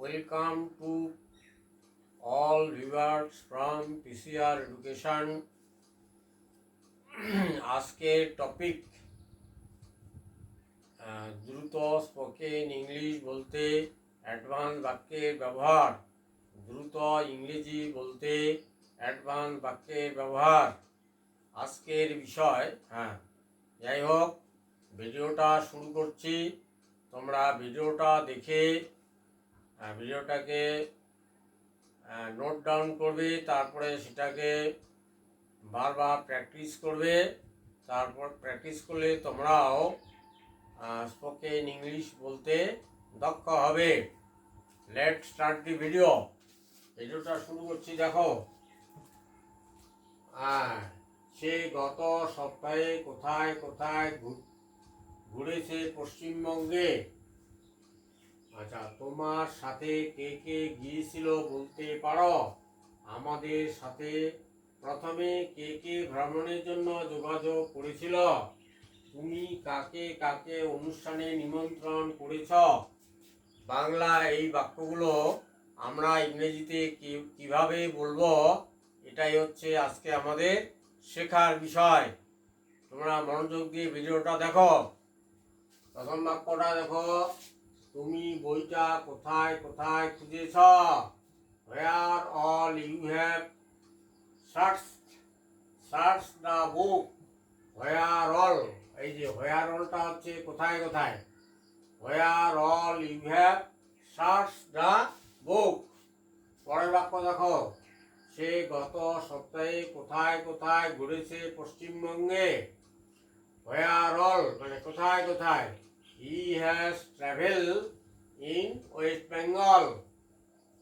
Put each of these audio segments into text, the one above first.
Welcome to all viewers from PCR Education. আজকের topic দ্রুত spoken English বলতে, advance বাক্যের ব্যবহার। দ্রুত ইংরেজি বলতে, অ্যাডভান্স বাক্যের ব্যবহার। আজকের বিষয় হ্যাঁ যাই হোক, ভিডিওটা শুরু করছি। তোমরা ভিডিওটা দেখে ভিডিওটাকে নোট ডাউন করবে, তারপরে সেটাকে বারবার প্র্যাকটিস করবে, তারপর প্র্যাকটিস করলে তোমরাও স্পোকেন ইংলিশ বলতে দক্ষ হবে। লেট স্টার্ট দি ভিডিও ভিডিওটা শুরু করছি, দেখো। হ্যাঁ সে গত সপ্তাহে কোথায় কোথায় ঘুরেছে পশ্চিমবঙ্গে? আচ্ছা তোমার সাথে কে কে গিয়েছিল বলতে পারো? আমাদের সাথে প্রথমে কে কে ভ্রমণের জন্য যোগাযোগ করেছিল? তুমি কাকে কাকে অনুষ্ঠানে নিমন্ত্রণ করেছ? বাংলা এই বাক্যগুলো আমরা ইংরেজিতে কীভাবে বলব? এটাই হচ্ছে আজকে আমাদের শেখার বিষয়। তোমরা মনোযোগ দিয়ে ভিডিওটা দেখো। প্রথম বাক্যটা দেখো। তুমি বইটা কোথায় কোথায় খুঁজেছ? Where all you have search search the book where all এই যে হোয়ার অলটা হচ্ছে কোথায় কোথায়? Where all you have search the book পরের বাক্য দেখো। সে গত সপ্তাহে কোথায় কোথায় ঘুরেছে পশ্চিমবঙ্গে? হোয়ার অল মানে কোথায় কোথায়? He has travel in West Bengal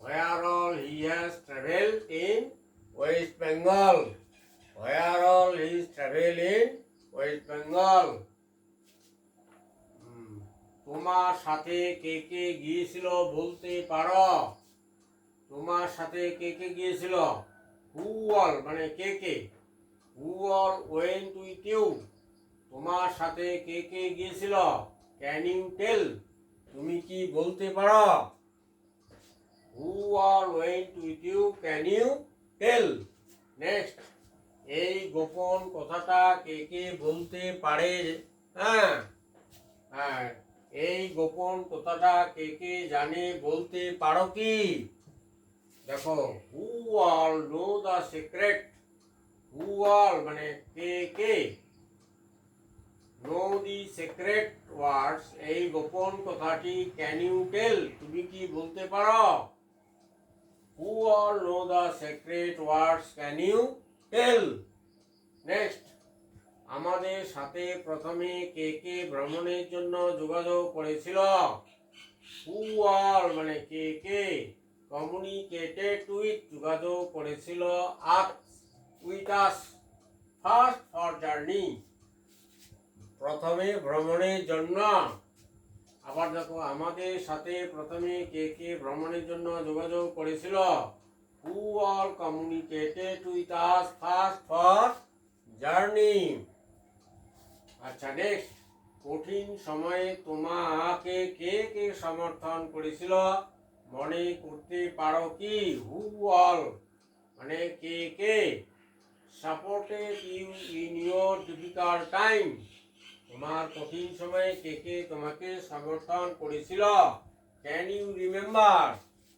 where all he has travel in West Bengal where all his travel in West Bengal তোমার সাথে কে কে গিয়েছিল বলতে পারো? তোমার সাথে কে কে গিয়েছিল? হু অল মানে কে কে? Who all went with you তোমার সাথে কে কে গিয়েছিল? ক্যান ইউ টেল, তুমি কি বলতে পারো? Who all went with you can you tell next এই গোপন কথাটা কে কে বলতে পারে? হ্যাঁ। হ্যাঁ এই গোপন কথাটা কে কে জানে বলতে পারো কি? দেখো who all know the secret who all মানে কে কে? নো দি সিক্রেট ওয়ার্ডস এই গোপন কথাটি ক্যান ইউ টেল তুমি কি বলতে পারো? Who all know the secret words can you tell next আমাদের সাথে প্রথমে কে কে ভ্রমণের জন্য যোগাযোগ করেছিল? হু অল মানে কে কে কমিউনিকেটেড উইথ যোগাযোগ করেছিল up with us first for journey প্রথমে ভ্রমণের জন্য। আবার দেখো, আমাদের সাথে প্রথমে কে কে ভ্রমণের জন্য যোগাযোগ করেছিল? Who all communicated with us first for journey আচ্ছা নেক্সট কঠিন সময়ে তোমাকে কে কে সমর্থন করেছিল? মনে করতে পারো কি? হু অল মানে কে কে? Supported you in your difficult time তোমার কঠিন সময়ে কে কে তোমাকে সমর্থন করেছিল? ক্যান ইউ রিমেম্বার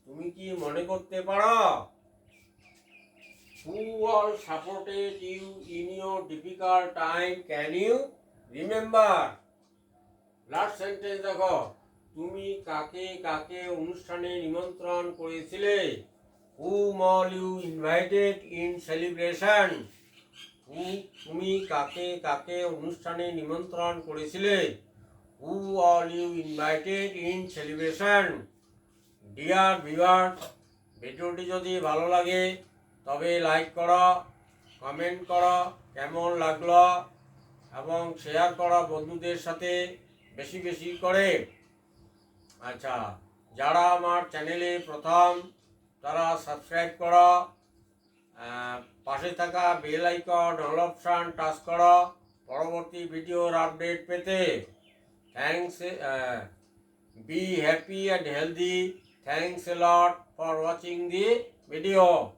তুমি কি মনে করতে পারো? Who all supported you in your difficult time can you remember last sentence দেখো। তুমি কাকে কাকে অনুষ্ঠানে নিমন্ত্রণ করেছিলে? Whom all you invited in celebration তুমি কাকে কাকে অনুষ্ঠানে নিমন্ত্রণ করেছিলে? Who all you invited in celebration dear viewers ভিডিওটি যদি ভালো লাগে, তবে লাইক করো কমেন্ট করো, কেমন লাগল, এবং শেয়ার করো বন্ধুদের সাথে বেশি বেশি করে। আচ্ছা যারা আমার চ্যানেলে প্রথম, তারা সাবস্ক্রাইব করো। পাশে থাকা bell icon, all option, touch করো পরবর্তী ভিডিওর আপডেট পেতে thanks be happy and healthy thanks lot for watching the video.